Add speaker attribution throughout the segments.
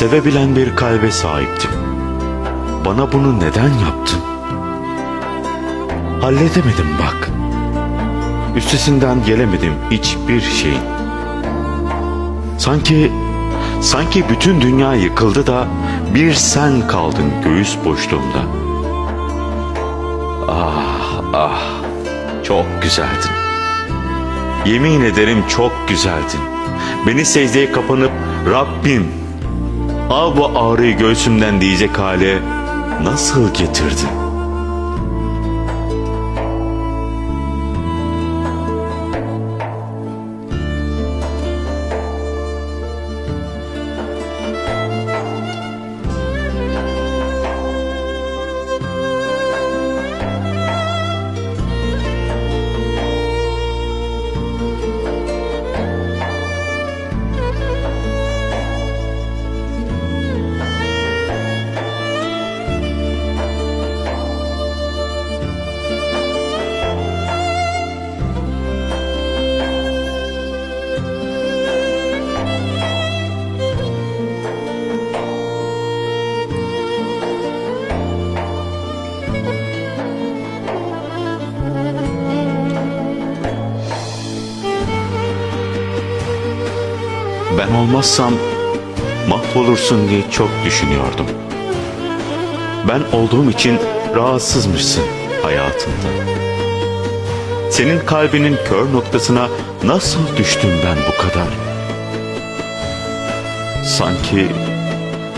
Speaker 1: Sevebilen bir kalbe sahiptim. Bana bunu neden yaptın? Halledemedim bak. Üstesinden gelemedim hiçbir şeyin. Sanki sanki bütün dünya yıkıldı da bir sen kaldın göğüs boşluğumda. Ah ah çok güzeldin. Yemin ederim çok güzeldin. Beni secdeye kapanıp Rabbim al bu ağrıyı göğsümden diyecek hale nasıl getirdin? Ben olmazsam mahvolursun diye çok düşünüyordum. Ben olduğum için rahatsızmışsın hayatımda. Senin kalbinin kör noktasına nasıl düştüm ben bu kadar? Sanki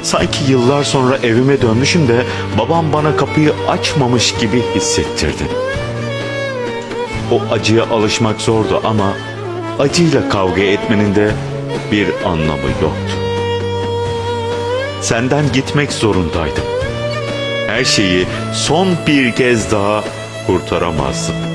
Speaker 1: sanki yıllar sonra evime dönmüşüm de babam bana kapıyı açmamış gibi hissettirdi. O acıya alışmak zordu ama acıyla kavga etmenin de bir anlamı yoktu. Senden gitmek zorundaydım. Her şeyi son bir kez daha kurtaramazdım.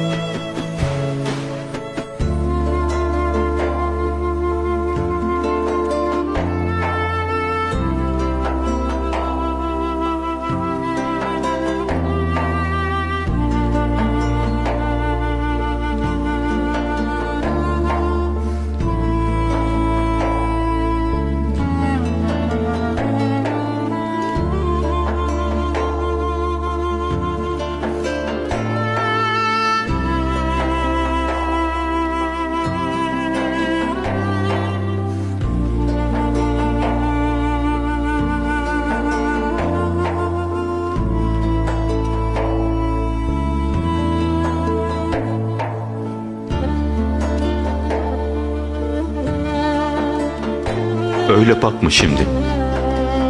Speaker 1: Öyle bakma şimdi.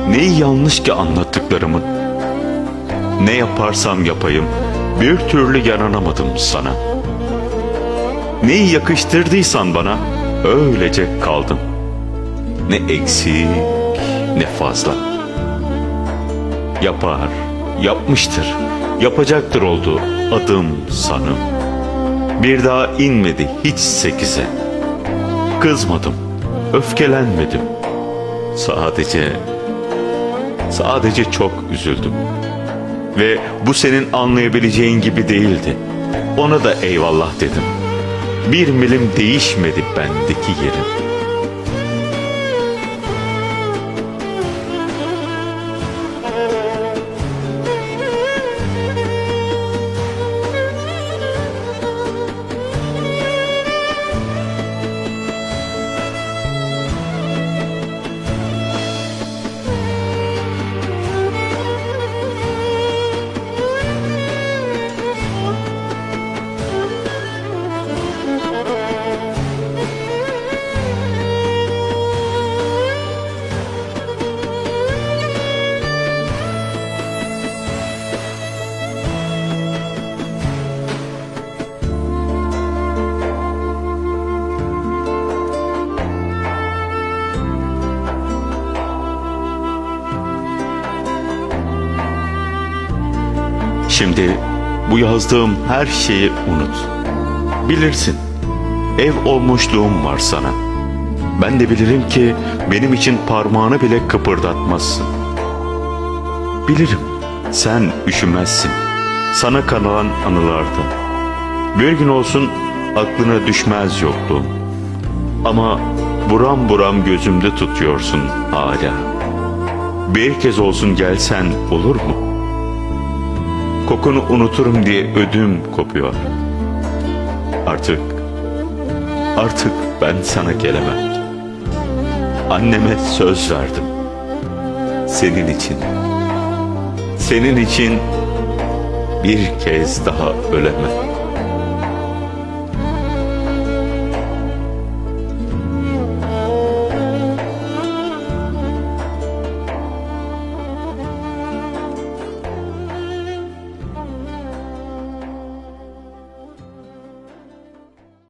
Speaker 1: Neyi yanlış ki anlattıklarımın? Ne yaparsam yapayım bir türlü yaranamadım sana. Neyi yakıştırdıysan bana öylece kaldım. Ne eksik ne fazla. Yapar, yapmıştır, yapacaktır oldu adım sanım. Bir daha inmedi hiç sekize. Kızmadım, öfkelenmedim. Sadece sadece çok üzüldüm. Ve bu senin anlayabileceğin gibi değildi. Ona da eyvallah dedim. Bir milim değişmedi bendeki yerim. Şimdi bu yazdığım her şeyi unut. Bilirsin, ev olmuşluğum var sana. Ben de bilirim ki benim için parmağını bile kıpırdatmazsın. Bilirim, sen üşümezsin. Sana kalan anılarda. Bir gün olsun aklına düşmez yokluğum. Ama buram buram gözümde tutuyorsun hala. bir kez olsun gelsen olur mu? Kokunu unuturum diye ödüm kopuyor. Artık, artık ben sana gelemem. Anneme söz verdim. Senin için, senin için bir kez daha ölemem.